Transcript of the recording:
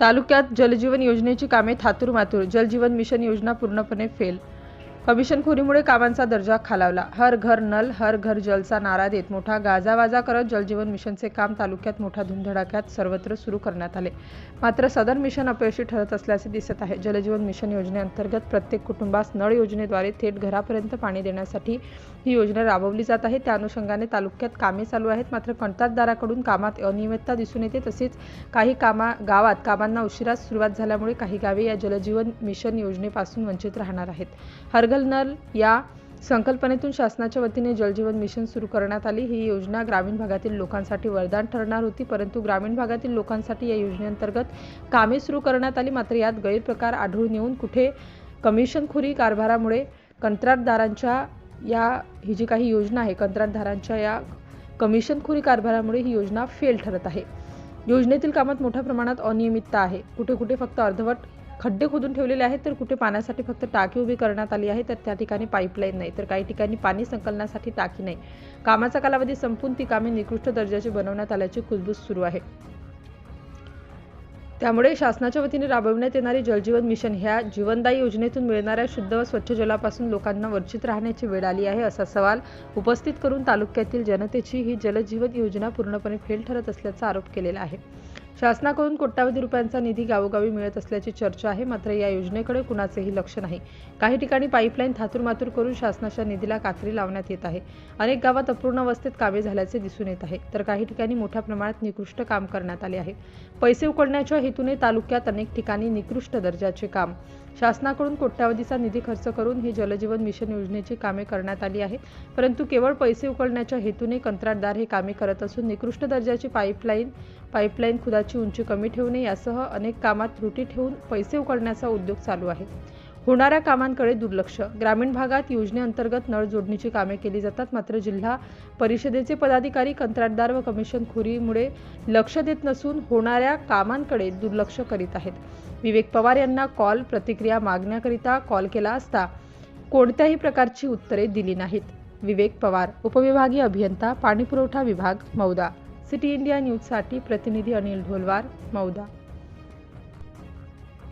तालुक्यात जलजीवन योजनेची कामे थातुरमातुर जलजीवन मिशन योजना पूर्णपणे फेल कमिशनखोरीमुळे कामांचा दर्जा खालावला. हर घर नल हर घर जलचा नारा देत मोठा गाजावाजा करत जलजीवन मिशनचे काम तालुक्यात मोठ्या धुमधडाक्यात सर्वत्र सुरू करण्यात आले. मात्र सदर मिशन अपयशी ठरत असल्याचे दिसत आहे. जलजीवन मिशन योजनेअंतर्गत प्रत्येक कुटुंबास नळ योजनेद्वारे थेट घरापर्यंत पाणी देण्यासाठी ही योजना राबवली जात आहे. त्या अनुषंगाने तालुक्यात कामे चालू आहेत. मात्र कंत्राटदाराकडून कामात अनियमितता दिसून येते. तसेच काही कामा गावात कामांना उशिरा सुरुवात झाल्यामुळे काही गावे या जलजीवन मिशन योजनेपासून वंचित राहणार आहेत. हर हरघल नल या संकल्पनेतून शासनाच्या वतीने जलजीवन मिशन सुरू करण्यात आली. ही योजना ग्रामीण भागातील लोकांसाठी वरदान ठरणार होती परंतु ग्रामीण भागातील लोकांसाठी या योजनेअंतर्गत कामे सुरू करण्यात आली. मात्र यात गैरप्रकार आढळून येऊन कुठे कमिशनखोरी कारभारामुळे कंत्राटदारांच्या या ही जी काही योजना आहे कंत्राटदारांच्या या कमिशनखोरी कारभारामुळे ही योजना फेल ठरत आहे. योजनेतील कामात मोठ्या प्रमाणात अनियमितता आहे. कुठे कुठे फक्त अर्धवट खड्डे खोदून ठेवलेले आहेत तर कुठे पाण्यासाठी फक्त टाकी उभी करण्यात आली आहे तर त्या ठिकाणी पाईपलाईन नाही तर काही ठिकाणी पाणी संकलनासाठी टाकी नाही. कामाचा कालावधी संपून ती कामे निकृष्ट दर्जाची बनवण्यात आल्याची कुजबूज सुरू आहे. त्यामुळे शासनाच्या वतीने राबविण्यात येणारी जलजीवन मिशन ह्या जीवनदायी योजनेतून मिळणाऱ्या शुद्ध व स्वच्छ जलापासून लोकांना वंचित राहण्याची वेळ आली आहे असा सवाल उपस्थित करून तालुक्यातील जनतेची ही जलजीवन योजना पूर्णपणे फेल ठरत असल्याचा आरोप केलेला आहे. शासनाकडून कोट्यावधी रुपयांचा निधी गावोगावी मिळत असल्याची चर्चा आहे. मात्र या योजनेकडे कुणाचेही लक्ष नाही. काही ठिकाणी पाईपलाईन थातूरमातूर करून शासनाच्या निधीला कात्री लावण्यात येत आहे. अनेक गावात अपूर्ण अवस्थेत कामे झाल्याचे दिसून येत आहे. तर काही ठिकाणी मोठ्या प्रमाणात निकृष्ट काम करण्यात आले आहे. पैसे उकळण्याच्या हेतूने तालुक्यात अनेक ठिकाणी निकृष्ट दर्जाचे काम. शासनाकडून कोट्यावधीचा निधी खर्च करून ही जलजीवन मिशन योजनेची कामे करण्यात आली आहे परंतु केवळ पैसे उकळण्याच्या हेतूने कंत्राटदार हे कामे करत असून निकृष्ट दर्जाची पाईपलाईन पाईपलाईन खुदा घराची उंची कमी ठेवणे यासह अनेक कामात त्रुटी ठेवून पैसे उकळण्याचा उद्योग चालू आहे. होणाऱ्या कामांकडे दुर्लक्ष. ग्रामीण भागात योजनेअंतर्गत नळ जोडणीची कामे केली जातात. मात्र जिल्हा परिषदेचे पदाधिकारी कंत्राटदार व कमिशनखोरीमुळे लक्ष देत नसून होणाऱ्या कामांकडे दुर्लक्ष करीत आहेत. विवेक पवार यांना कॉल प्रतिक्रिया मागण्याकरिता कॉल केला असता कोणत्याही प्रकारची उत्तरे दिली नाहीत. विवेक पवार उपविभागीय अभियंता पाणीपुरवठा विभाग मौदा. सिटी इंडिया न्यूजसाठी प्रतिनिधी अनिल ढोलवार मौदा.